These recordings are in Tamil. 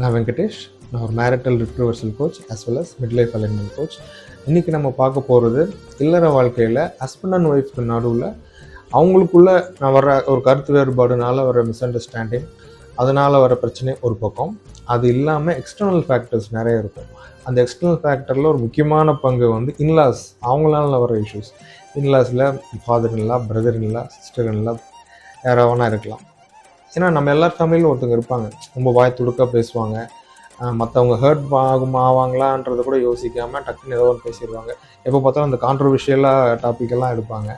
நான் வெங்கடேஷ். நான் ஒரு marital retrieval coach as well as mid life alignment coach இன்றைக்கி நம்ம பார்க்க போகிறது இல்லற வாழ்க்கையில் ஹஸ்பண்ட் அண்ட் ஒய்ஃப்க்கு நடுவில் அவங்களுக்குள்ள நான் வர ஒரு கருத்து வேறுபாடுனால வர மிஸ் அண்டர்ஸ்டாண்டிங் அதனால் வர பிரச்சனை ஒரு பக்கம். அது இல்லாமல் எக்ஸ்டர்னல் ஃபேக்டர்ஸ் நிறைய இருக்கும். அந்த எக்ஸ்டர்னல் ஃபேக்டரில் ஒரு முக்கியமான பங்கு வந்து இன்லாஸ் அவங்களால வர issues இன்லாஸில் father in law brother in law sister in law யாராவனா இருக்கலாம். ஏன்னா நம்ம எல்லார் ஃபேமிலியிலும் ஒருத்தங்க இருப்பாங்க. ரொம்ப வாய் துடுக்க பேசுவாங்க. மற்றவங்க ஹர்ட் ஆகும் ஆவாங்களான்றதை கூட யோசிக்காமல் டக்குன்னு ஏதோ ஒன்று பேசிடுவாங்க எப்போ பார்த்தாலும் அந்த கான்ட்ரவர்ஷியலாக டாப்பிக்கெல்லாம் எடுப்பாங்க.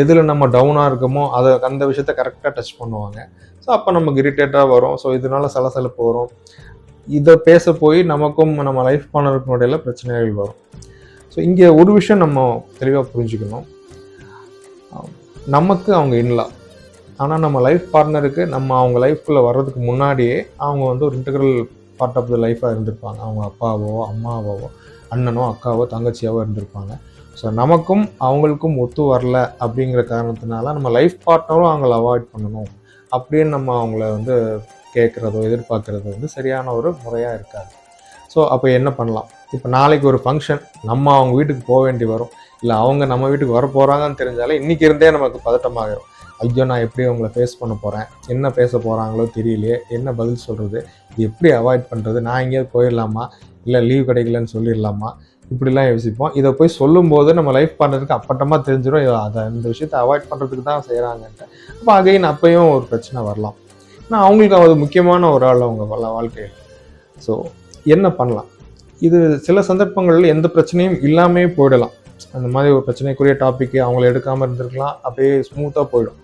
எதில் நம்ம டவுனாக இருக்கோமோ அதை அந்த விஷயத்த கரெக்டாக டச் பண்ணுவாங்க. ஸோ அப்போ நமக்கு இரிட்டேட்டாக வரும். ஸோ இதனால சலசலப்பு வரும். இதை பேச போய் நமக்கும் நம்ம லைஃப் பண்ணுறதுக்கு இடையில பிரச்சனைகள் வரும். ஸோ இங்கே ஒரு விஷயம் நம்ம தெளிவாக புரிஞ்சுக்கணும். நமக்கு அவங்க இன்லா ஆனால் நம்ம லைஃப் பார்ட்னருக்கு நம்ம அவங்க லைஃப்குள்ளே வர்றதுக்கு முன்னாடியே அவங்க வந்து ஒரு இன்டெக்ரல் பார்ட் ஆஃப் த லைஃபாக இருந்திருப்பாங்க. அவங்க அப்பாவோ அம்மாவோ அண்ணனோ அக்காவோ தங்கச்சியாவோ இருந்திருப்பாங்க. ஸோ நமக்கும் அவங்களுக்கும் ஒத்து வரல அப்படிங்கிற காரணத்தினால நம்ம லைஃப் பார்ட்னரும் அவங்கள அவாய்ட் பண்ணணும். அப்படின்னு நம்ம அவங்கள வந்து கேட்குறதோ எதிர்பார்க்குறதோ வந்து சரியான ஒரு முறையாக இருக்காது. ஸோ அப்போ என்ன பண்ணலாம்? இப்போ நாளைக்கு ஒரு ஃபங்க்ஷன் நம்ம அவங்க வீட்டுக்கு போக வேண்டி வரும். இல்லை அவங்க நம்ம வீட்டுக்கு வர போகிறாங்கன்னு தெரிஞ்சாலே இன்றைக்கி இருந்தே நமக்கு பதட்டமாகிடும் ஐயோ நான் எப்படி அவங்கள ஃபேஸ் பண்ண போகிறேன் என்ன பேச போகிறாங்களோ தெரியலையே. என்ன பதில் சொல்கிறது இது எப்படி அவாய்ட் பண்ணுறது நான் எங்கேயாவது போயிடலாமா? இல்லை லீவ் கிடைக்கலன்னு சொல்லிடலாமா? இப்படிலாம் யோசிப்போம். இதை போய் சொல்லும்போது நம்ம லைஃப் பண்ணுறதுக்கு அப்பட்டமாக தெரிஞ்சிடும் அதை இந்த விஷயத்தை அவாய்ட் பண்ணுறதுக்கு தான் செய்கிறாங்கன்ட்டு அப்போ அகைன் அப்பையும் ஒரு பிரச்சனை வரலாம். ஆனால் அவங்களுக்கு அது முக்கியமான ஒரு ஆள் அவங்க வாழ்க்கையில். ஸோ என்ன பண்ணலாம்? இது சில சந்தர்ப்பங்களில் எந்த பிரச்சனையும் இல்லாமே போயிடலாம். அந்த மாதிரி ஒரு பிரச்சனைக்குரிய டாபிக் அவங்கள எடுக்காமல் இருந்திருக்கலாம். அப்படியே ஸ்மூத்தாக போயிடும்.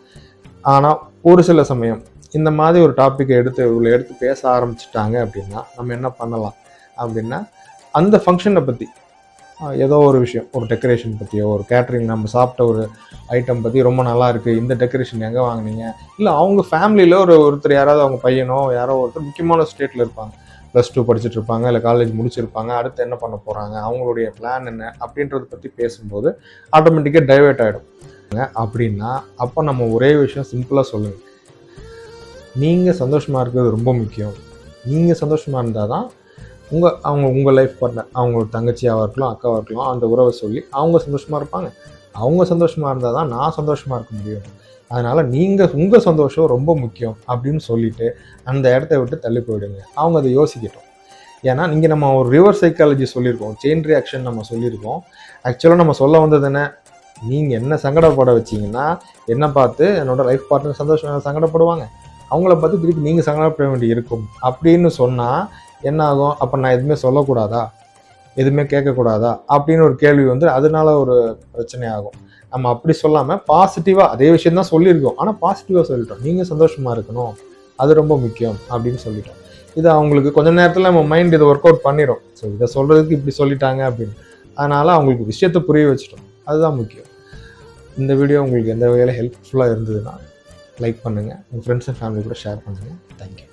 ஆனால் ஒரு சில சமயம் இந்த மாதிரி ஒரு டாப்பிக்கை எடுத்து இவங்களை எடுத்து பேச ஆரம்பிச்சிட்டாங்க அப்படின்னா நம்ம என்ன பண்ணலாம்? அப்படின்னா அந்த ஃபங்க்ஷனை பற்றி ஏதோ ஒரு விஷயம் ஒரு டெக்கரேஷன் பற்றியோ ஒரு கேட்ரிங் நம்ம சாப்பிட்ட ஒரு ஐட்டம் பற்றி ரொம்ப நல்லா இருக்குது இந்த டெக்கரேஷன் எங்கே வாங்குனீங்க? இல்லை அவங்க ஃபேமிலியில் ஒரு ஒருத்தர் யாராவது அவங்க பையனோ யாரோ ஒருத்தர் முக்கியமான ஸ்டேட்டில் இருப்பாங்க. ப்ளஸ் டூ படிச்சுட்டு இருப்பாங்க இல்லை காலேஜ் முடிச்சிருப்பாங்க அடுத்து என்ன பண்ண போகிறாங்க அவங்களுடைய பிளான் என்ன அப்படின்றத பற்றி பேசும்போது ஆட்டோமேட்டிக்காக டைவெர்ட் ஆகிடும் அப்படின்னா அப்போ நம்ம ஒரே விஷயம் சிம்பிளாக சொல்லுங்கள் நீங்கள் சந்தோஷமாக இருக்கிறது ரொம்ப முக்கியம். நீங்கள் சந்தோஷமாக இருந்தால் தான் உங்கள் அவங்க உங்கள் லைஃப் பார்ட்னர் அவங்க தங்கச்சியாக இருக்கலாம் அக்காவாக இருக்கலாம் அந்த உறவை சொல்லி அவங்க சந்தோஷமாக இருப்பாங்க. அவங்க சந்தோஷமாக இருந்தால் தான் நான் சந்தோஷமாக இருக்க முடியும். அதனால் நீங்கள் உங்கள் சந்தோஷம் ரொம்ப முக்கியம் அப்படின்னு சொல்லிவிட்டு அந்த இடத்த விட்டு தள்ளி போயிடுங்க. அவங்க அதை யோசிக்கட்டும். ஏன்னா இங்கே நம்ம ஒரு ரிவர் சைக்காலஜி சொல்லியிருக்கோம். செயின் ரியாக்ஷன் நம்ம சொல்லியிருக்கோம். ஆக்சுவலாக நம்ம சொல்ல வந்தது என்ன? நீங்கள் என்ன சங்கடப்பட வச்சீங்கன்னா என்ன பார்த்து என்னோட லைஃப் பார்ட்னர் சந்தோஷம் சங்கடப்படுவாங்க? அவங்கள பார்த்து திருப்பி நீங்கள் சங்கடப்பட வேண்டி இருக்கும். அப்படின்னு சொன்னால் என்ன ஆகும்? அப்போ நான் எதுவுமே சொல்லக்கூடாதா? எதுவுமே கேட்கக்கூடாதா அப்படின்னு ஒரு கேள்வி வந்து அதனால ஒரு பிரச்சனை ஆகும் நம்ம அப்படி சொல்லாமல் பாசிட்டிவாக அதே விஷயம் தான் சொல்லியிருக்கோம். ஆனால் பாசிட்டிவாக சொல்லிட்டோம். நீங்கள் சந்தோஷமாக இருக்கணும். அது ரொம்ப முக்கியம் அப்படின்னு சொல்லிட்டோம். இது அவங்களுக்கு கொஞ்ச நேரத்தில் நம்ம மைண்ட் இதை ஒர்க் அவுட் பண்ணிடும் ஸோ இதை சொல்கிறதுக்கு இப்படி சொல்லிட்டாங்க அப்படின்னு. அதனால் அவங்களுக்கு விஷயத்தை புரிய வச்சிட்டோம். அதுதான் முக்கியம். இந்த வீடியோ உங்களுக்கு எந்த வகையில் ஹெல்ப்ஃபுல்லாக இருந்ததுன்னா லைக் பண்ணுங்கள் உங்கள் ஃப்ரெண்ட்ஸ் அண்ட் ஃபேமிலி கூட ஷேர் பண்ணுங்கள் தேங்க்யூ